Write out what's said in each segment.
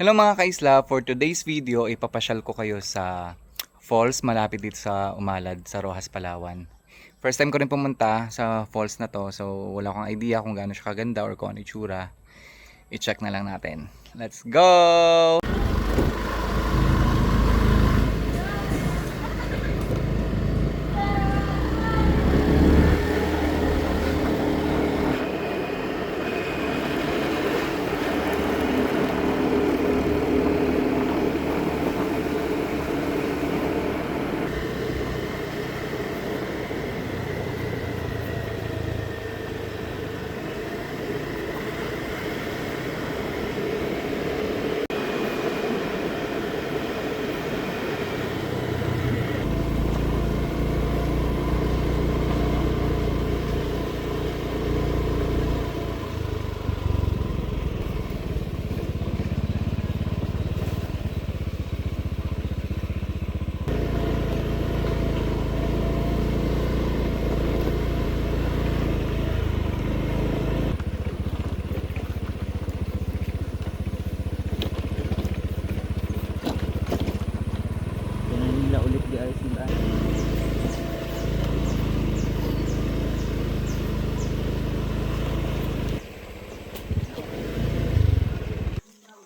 Hello mga kaisla, for today's video ipapasyal ko kayo sa falls malapit dito sa Umalad sa Rojas, Palawan. First time ko rin pumunta sa falls na to so wala akong idea kung gaano siya kaganda or kung ano itsura. I-check na lang natin. Let's go!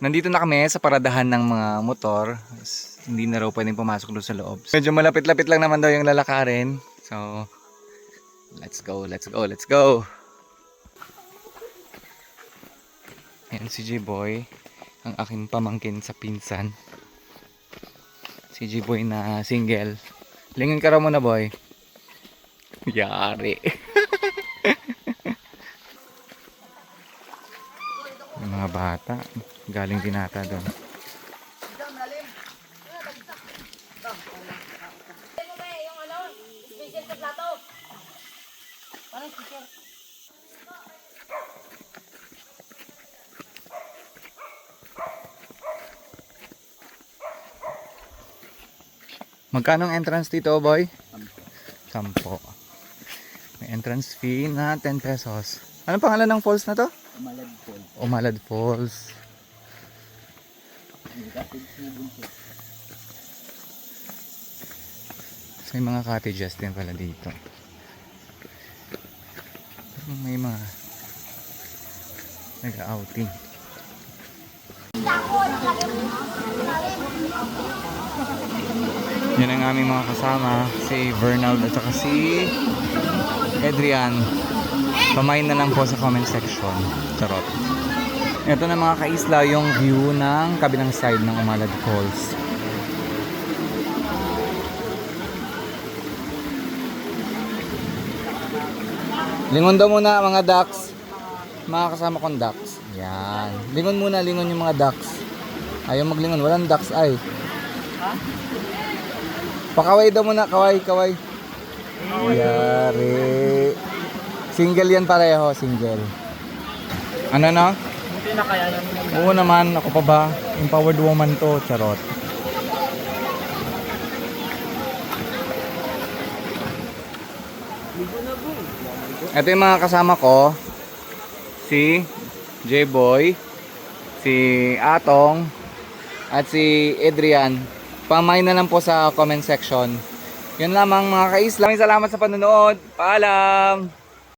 Nandito na kami sa paradahan ng mga motor. Hindi na raw pwedeng pumasok doon sa loob. Medyo malapit-lapit lang naman daw yung lalakarin. So, let's go, let's go, let's go. Ayan si J-Boy. Ang aking pamangkin sa pinsan. Si J-Boy na single. Lingon ka raw muna, boy. Yari. yung mga bata. Galing dinata doon. ano. Magkano ang entrance dito, boy? Sampo. May entrance fee na 10 pesos. Anong pangalan ng falls na to? Umalad Falls. So, may mga cottages din pala dito. May mga nag-outing. Yan ang aming mga kasama. Si Vernald at saka si Adrian. Pamain na lang po sa comment section. Charot. Ito na mga kaisla yung view ng kabilang side ng Umalad Falls. Lingon daw muna mga ducks. Mga kasama kong ducks. Yan. Lingon muna, lingon yung mga ducks. Ayaw maglingon, walang ducks ay. Pakaway daw muna, kaway, kaway. Yari. Single yan pareho, single. Ano na? Buti na kaya namin Oo naman, ako pa ba? Empowered woman to, charot. Ito yung mga kasama ko. Si J-Boy, si Atong, at si Adrian. Pamay na lang po sa comment section. Yun lamang mga kaisla. Maraming salamat sa panonood. Paalam!